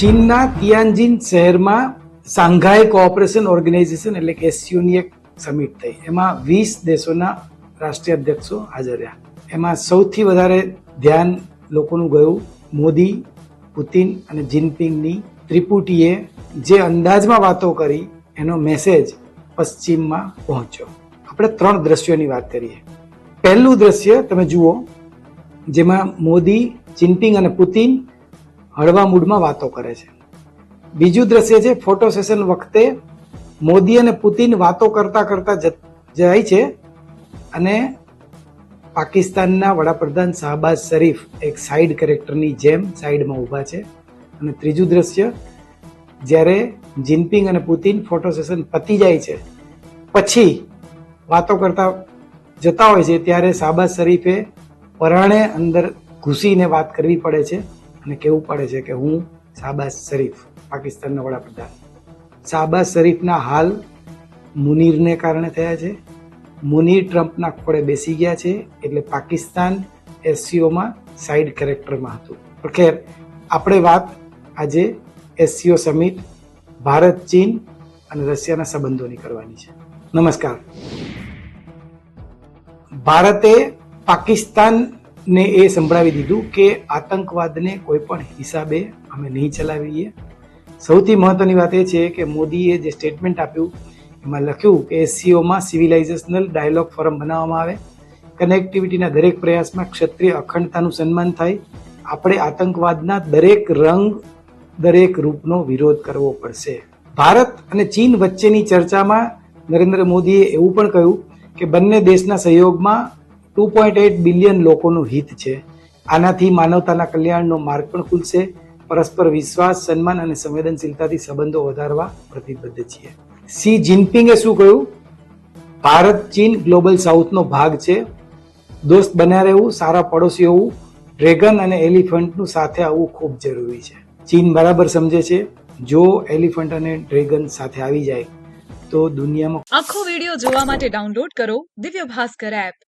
ચીનના તિયાનજિન શહેરમાં Shanghai cooperation organisation એટલે કે એસયુની એક સમિટ થઈ. એમાં વીસ દેશોના રાષ્ટ્રીય અધ્યક્ષો હાજર રહ્યા. એમાં સૌથી વધારે ધ્યાન લોકોનું ગયું મોદી, પુતિન અને જિનપિંગની ત્રિપુટીએ જે અંદાજમાં વાતો કરી એનો મેસેજ પશ્ચિમમાં પહોંચ્યો. આપણે ત્રણ દ્રશ્યોની વાત કરીએ. પહેલું દ્રશ્ય તમે જુઓ, જેમાં મોદી, જિનપિંગ અને પુતિન હળવા મૂડમાં વાતો કરે છે. બીજું દ્રશ્ય છે, ફોટો સેશન વખતે મોદી અને પુતિન વાતો કરતા કરતા જાય છે અને પાકિસ્તાનના વડાપ્રધાન શાહબાઝ શરીફ એક સાઈડ કેરેક્ટરની જેમ સાઈડમાં ઊભા છે. અને ત્રીજું દ્રશ્ય, જ્યારે જિનપિંગ અને પુતિન ફોટો સેશન પતી જાય છે, પછી વાતો કરતા જતા હોય છે, ત્યારે શાહબાઝ શરીફે પરાણે અંદર ઘૂસીને વાત કરવી પડે છે. અને કહેવું પડે છે કે હું શાહબાઝ શરીફ, પાકિસ્તાનના વડાપ્રધાન. શાહબાઝ શરીફના હાલ મુનીરને કારણે થયા છે. મુનીર ટ્રમ્પના ખોળે બેસી ગયા છે એટલે પાકિસ્તાન એસસીઓમાં સાઈડ કેરેક્ટરમાં હતું. પણ ખેર, આપણે વાત આજે એસસીઓ સમિટ ભારત, ચીન અને રશિયાના સંબંધોની કરવાની છે. નમસ્કાર. ભારતે પાકિસ્તાનને એ સંભળાવી દીધું કે આતંકવાદને કોઈ પણ હિસાબે અમે નહીં ચલાવીએ. સૌથી મહત્વની વાત એ છે કે મોદીએ જે સ્ટેટમેન્ટ આપ્યું, એમાં લખ્યું કે એસસીઓમાં સિવિલાઇઝેશનલ ડાયલોગ ફોરમ બનાવવામાં આવે. કનેક્ટિવિટીના દરેક પ્રયાસમાં ક્ષત્રિય અખંડતાનું સન્માન થાય. આપણે આતંકવાદના દરેક રંગ, દરેક રૂપનો વિરોધ કરવો પડશે. ભારત અને ચીન વચ્ચેની ચર્ચામાં નરેન્દ્ર મોદીએ એવું પણ કહ્યું કે બંને દેશના સહયોગમાં ટુ પોઈન્ટ એટ બિલિયન લોકોનું હિત છે. આનાથી માનવતાના કલ્યાણનો માર્ગ પણ ખુલશે. પરસ્પર વિશ્વાસ, સન્માન અને સંવેદનશીલતાથી સંબંધો વધારવા પ્રતિબદ્ધ છીએ. સી જિનપિંગે શું કહ્યું? ભારત ચીન ગ્લોબલ સાઉથનો ભાગ છે. દોસ્ત બન્યા રહેવું, સારા પડોશી હોવું, ડ્રેગન અને એલિફન્ટનું સાથે આવવું ખૂબ જરૂરી છે. ચીન બરાબર સમજે છે, જો એલિફન્ટ અને ડ્રેગન સાથે આવી જાય, તો દુનિયામાં આખો વિડિયો જોવા માટે ડાઉનલોડ કરો દિવ્ય ભાસ્કર એપ.